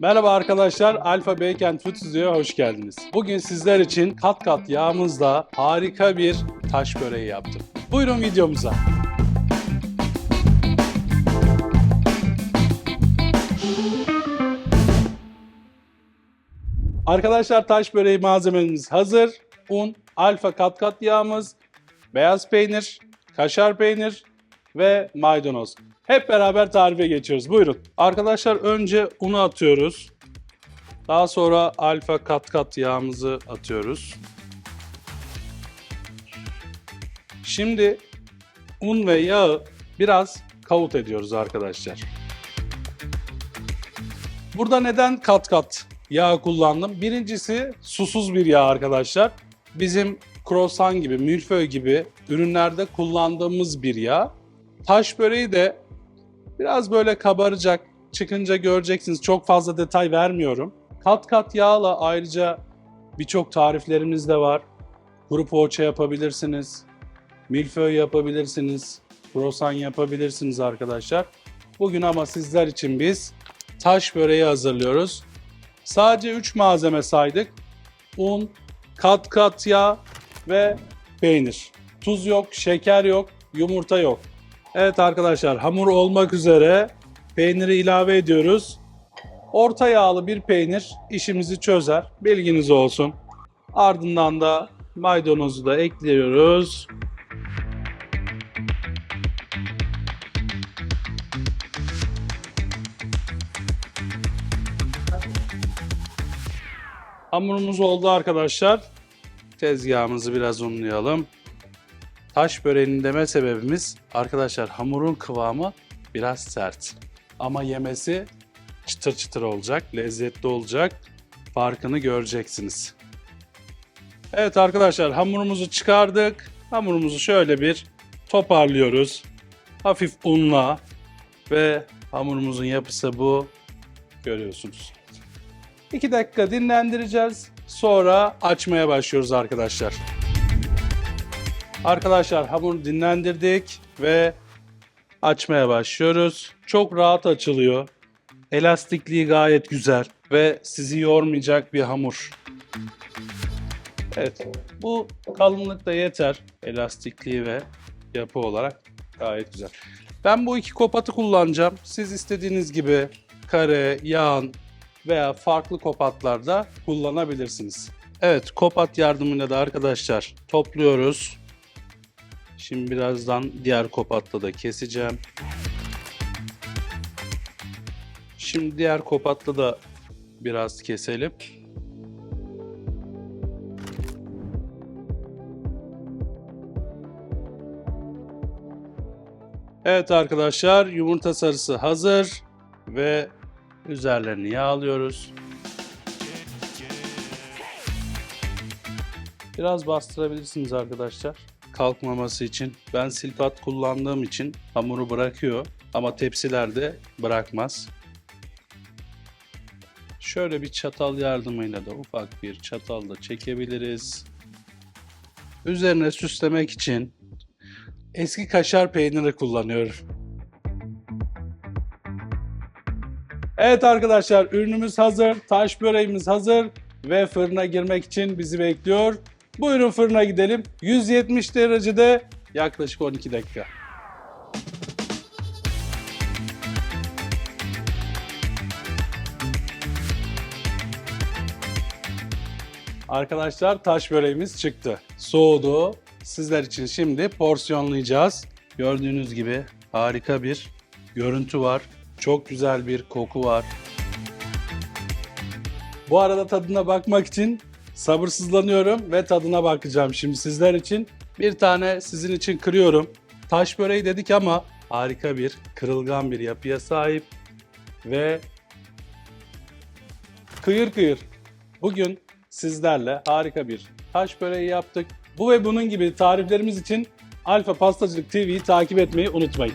Merhaba arkadaşlar, Alfa Beykent Food Studio'ya hoş geldiniz. Bugün sizler için kat kat yağımızla harika bir taş böreği yaptım. Buyurun videomuza. Arkadaşlar taş böreği malzememiz hazır. Un, alfa kat kat yağımız, beyaz peynir, kaşar peynir ve maydanoz. Hep beraber tarife geçiyoruz. Buyurun. Arkadaşlar önce unu atıyoruz. Daha sonra alfa kat kat yağımızı atıyoruz. Şimdi un ve yağı biraz kavut ediyoruz arkadaşlar. Burada neden kat kat yağ kullandım? Birincisi susuz bir yağ arkadaşlar. Bizim croissant gibi, milföy gibi ürünlerde kullandığımız bir yağ. Taş böreği de biraz böyle kabaracak. Çıkınca göreceksiniz. Çok fazla detay vermiyorum. Kat kat yağla ayrıca birçok tariflerimiz de var. Kuru poğaça yapabilirsiniz. Milföy yapabilirsiniz. Croissant yapabilirsiniz arkadaşlar. Bugün ama sizler için biz taş böreği hazırlıyoruz. Sadece 3 malzeme saydık. Un, kat kat yağ ve peynir. Tuz yok, şeker yok, yumurta yok. Evet arkadaşlar hamur olmak üzere peyniri ilave ediyoruz. Orta yağlı bir peynir işimizi çözer. Bilginiz olsun. Ardından da maydanozu da ekliyoruz. Hamurumuz oldu arkadaşlar. Tezgahımızı biraz unlayalım. Taş böreğinin deme sebebimiz arkadaşlar hamurun kıvamı biraz sert. Ama yemesi çıtır çıtır olacak, lezzetli olacak. Farkını göreceksiniz. Evet arkadaşlar hamurumuzu çıkardık. Hamurumuzu şöyle bir toparlıyoruz. Hafif unla ve hamurumuzun yapısı bu. Görüyorsunuz. 2 dakika dinlendireceğiz. Sonra açmaya başlıyoruz arkadaşlar. Arkadaşlar hamuru dinlendirdik ve açmaya başlıyoruz. Çok rahat açılıyor. Elastikliği gayet güzel ve sizi yormayacak bir hamur. Evet, bu kalınlık da yeter. Elastikliği ve yapı olarak gayet güzel. Ben bu iki kopatı kullanacağım. Siz istediğiniz gibi kare, yağın veya farklı kopatlarda kullanabilirsiniz. Evet, kopat yardımıyla da arkadaşlar topluyoruz. Şimdi birazdan diğer kopatla da keseceğim. Şimdi diğer kopatla da biraz keselim. Evet arkadaşlar yumurta sarısı hazır ve üzerlerini yağlıyoruz. Biraz bastırabilirsiniz arkadaşlar kalkmaması için. Ben silpat kullandığım için hamuru bırakıyor ama tepsilerde bırakmaz. Şöyle bir çatal yardımıyla da ufak bir çatal da çekebiliriz. Üzerine süslemek için eski kaşar peyniri kullanıyorum. Evet arkadaşlar ürünümüz hazır, taş böreğimiz hazır ve fırına girmek için bizi bekliyor. Buyurun fırına gidelim. 170 derecede yaklaşık 12 dakika. Arkadaşlar taş böreğimiz çıktı. Soğudu. Sizler için şimdi porsiyonlayacağız. Gördüğünüz gibi harika bir görüntü var. Çok güzel bir koku var. Bu arada tadına bakmak için sabırsızlanıyorum ve tadına bakacağım şimdi sizler için. Bir tane sizin için kırıyorum. Taş böreği dedik ama harika bir kırılgan bir yapıya sahip ve kıyır kıyır. Bugün sizlerle harika bir taş böreği yaptık. Bu ve bunun gibi tariflerimiz için Alfa Pastacılık TV'yi takip etmeyi unutmayın.